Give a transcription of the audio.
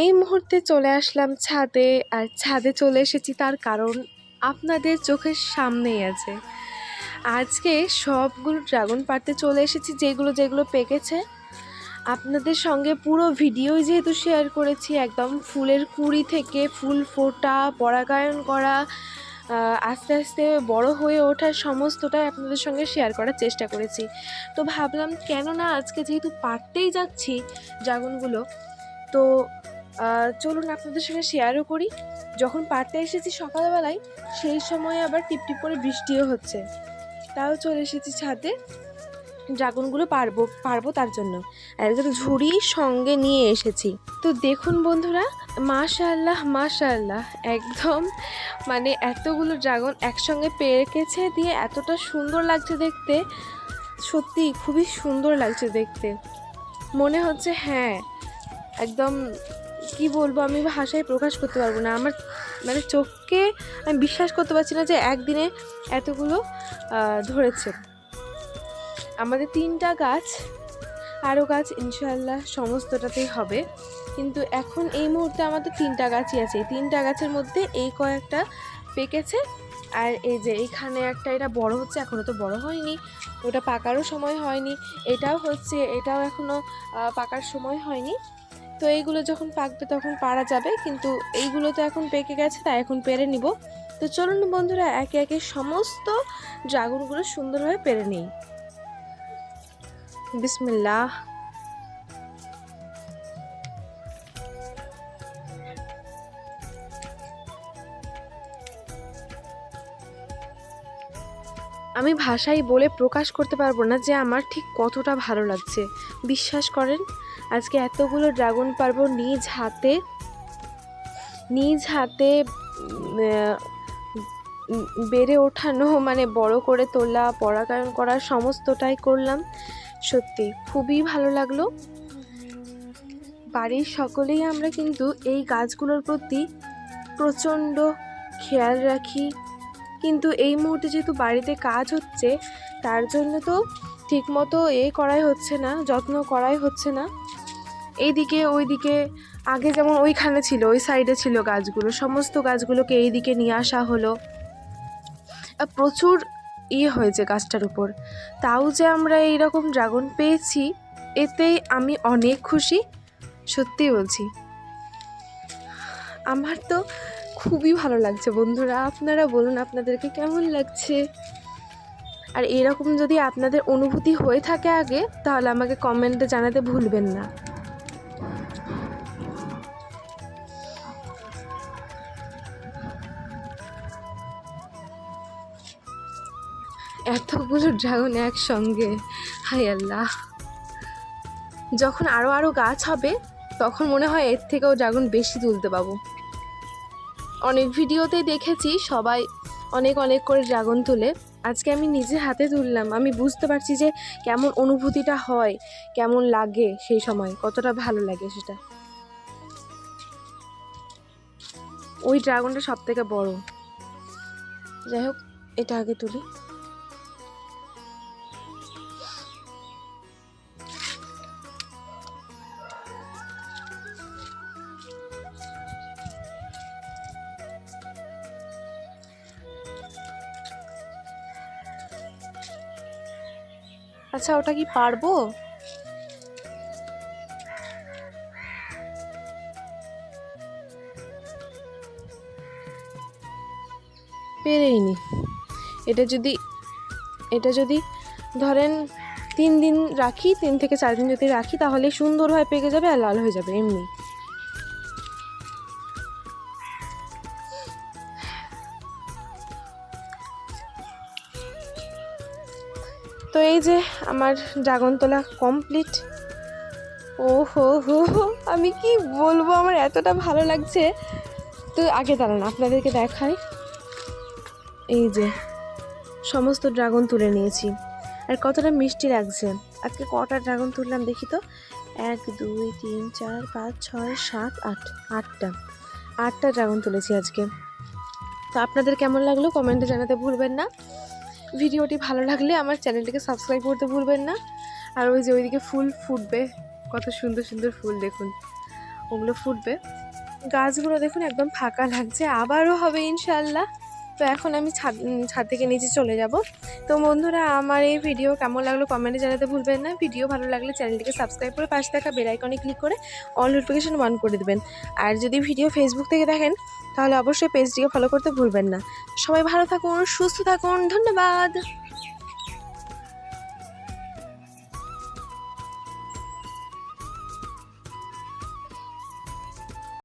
এই মুহূর্তে চলে আসলাম ছাদে আর ছাদে চলে এসেছি তার কারণ আপনাদের চোখের সামনেই আছে। আজকে সবগুলো ড্রাগন পাড়তে চলে এসেছি, যেগুলো যেগুলো পেকেছে। আপনাদের সঙ্গে পুরো ভিডিওই যেহেতু শেয়ার করেছি, একদম ফুলের কুড়ি থেকে ফুল ফোটা, পরাগায়ন করা আস্তে আস্তে বড় হয়ে ওঠার সমস্তটাই আপনাদের সঙ্গে শেয়ার করার চেষ্টা করেছি। তো ভাবলাম কেন না আজকে যেহেতু পারতেই যাচ্ছি ড্রাগনগুলো, তো চলুন আপনাদের সঙ্গে শেয়ারও করি। যখন পারতে এসেছি সকালবেলায়, সেই সময় আবার টিপটিপ করে বৃষ্টিও হচ্ছে। তাও চলে এসেছি ছাদে। ড্রাগনগুলো পারব পারব তার জন্য। একজন ঝুড়ি সঙ্গে নিয়ে এসেছি। তো দেখুন বন্ধুরা, মাশাআল্লাহ মাশাআল্লাহ। একদম মানে এতগুলো ড্রাগন একসঙ্গে পেরেকেছে দিয়ে এতটা সুন্দর লাগছে দেখতে। সত্যি খুবই সুন্দর লাগছে দেখতে। মনে হচ্ছে হ্যাঁ একদম কি বলব, আমি ভাষায় প্রকাশ করতে পারব না। আমার মানে চোখকে আমি বিশ্বাস করতে পারছি না যে একদিনে এতগুলো ধরেছে। আমাদের তিনটা গাছ আরও গাছ ইনশাল্লাহ সমস্তটাতেই হবে। কিন্তু এখন এই মুহূর্তে আমাদের তিনটা গাছই আছে। এই তিনটা গাছের মধ্যে এই কয়েকটা পেকেছে। আর এই যে এইখানে একটা, এটা বড় হচ্ছে এখনও তো বড় হয়নি। ওটা পাকারও সময় হয়নি। এটাও হচ্ছে, এটাও এখনও পাকার সময় হয়নি। তো এইগুলো যখন পাকবে তখন পারা যাবে, কিন্তু এইগুলো তো এখন পেকে গেছে, তাই এখন পেরে নিব। তো চলুন বন্ধুরা, একে একে সমস্ত ড্রাগনগুলো সুন্দরভাবে পেরে নিই। বিসমিল্লাহ। আমি ভাষায় বলে প্রকাশ করতে পারব না যে আমার ঠিক কতটা ভালো লাগছে। বিশ্বাস করেন, আজকে এতগুলো ড্রাগন পারব নিজ হাতে নিজ হাতে বেড়ে ওঠানো মানে বড় করে তোলা, পরাগায়ন করা সমস্তটাই করলাম। সত্যি, খুবই ভালো লাগল। বাড়ির সকলেই আমরা কিন্তু এই গাছগুলোর প্রতি প্রচণ্ড খেয়াল রাখি। কিন্তু এই মুহূর্তে যেহেতু বাড়িতে কাজ হচ্ছে, তার জন্য তো ঠিকমতো এ করাই হচ্ছে না, যত্ন করাই হচ্ছে না। এইদিকে, ওইদিকে, আগে যেমন ওইখানে ছিল, ওই সাইডে ছিল গাছগুলো, সমস্ত গাছগুলোকে এই দিকে নিয়ে আসা হলো। প্রচুর ইয়ে হয়েছে গাছটার উপর। তাও যে আমরা এইরকম ড্রাগন পেয়েছি, এতেই আমি অনেক খুশি, সত্যি বলছি। আমার তো খুবই ভালো লাগছে বন্ধুরা। আপনারা বলুন আপনাদেরকে কেমন লাগছে? আর এরকম যদি আপনাদের অনুভূতি হয়ে থাকে আগে, তাহলে আমাকে কমেন্টে জানাতে ভুলবেন না। এতগুলো ড্রাগন একসঙ্গে হাই আল্লাহ। যখন আরও আরও গাছ হবে, তখন মনে হয় এর থেকেও ড্রাগন বেশি তুলতে পাবো। অনেক ভিডিওতে দেখেছি, সবাই অনেক অনেক করে ড্রাগন তুলে। আজকে আমি নিজে হাতে তুললাম। আমি বুঝতে পারছি যে কেমন অনুভূতিটা হয়, কেমন লাগে সেই সময়, কতটা ভালো লাগে সেটা। ওই ড্রাগনটা সব থেকে বড়। যাই হোক, এটা আগে তুলি। আচ্ছা ওটা কি পারব? পেরেইনি এটা যদি এটা যদি ধরেন তিন দিন রাখি, তিন থেকে চার দিন যদি রাখি, তাহলে সুন্দরভাবে পেকে যাবে আর লাল হয়ে যাবে, এমনি। তো এই যে আমার ড্রাগন তোলা কমপ্লিট ও হো হো, আমি কি বলব? আমার এতটা ভালো লাগছে। তো আগে দাঁড়ান, আপনাদেরকে দেখাই। এই যে, সমস্ত ড্রাগন তুলে নিয়েছি। আর কতটা মিষ্টি লাগছে। আজকে কটা ড্রাগন তুললাম দেখি তো? এক, দুই, তিন, চার, পাঁচ, ছয়, সাত, আট, আটটা। আটটা ড্রাগন তুলেছি আজকে। তো আপনাদের কেমন লাগল? কমেন্টে জানাতে ভুলবেন না। ভিডিওটি ভালো লাগলে আমার চ্যানেলটিকে সাবস্ক্রাইব করতে ভুলবেন না। আর ওই যে ওইদিকে ফুল ফুটবে, কত সুন্দর সুন্দর ফুল দেখুন। ওগুলো ফুটবে। গাছগুলো দেখুন একদম ফাঁকা লাগছে, আবারও হবে ইনশাল্লাহ তো এখন আমি ছাদ ছাদ থেকে নিচে চলে যাব। তো বন্ধুরা, আমার এই ভিডিও কেমন লাগল কমেন্টে জানাতে ভুলবেন না। ভিডিও ভালো লাগলে চ্যানেলটিকে সাবস্ক্রাইব করে পাশে থাকা বেল আইকনে ক্লিক করে অল নোটিফিকেশন অন করে দেবেন। আর যদি ভিডিও ফেসবুক থেকে দেখেন তাহলে অবশ্যই পেজটিকে ফলো করতে ভুলবেন না। সবাই ভালো থাকুন সুস্থ থাকুন ধন্যবাদ।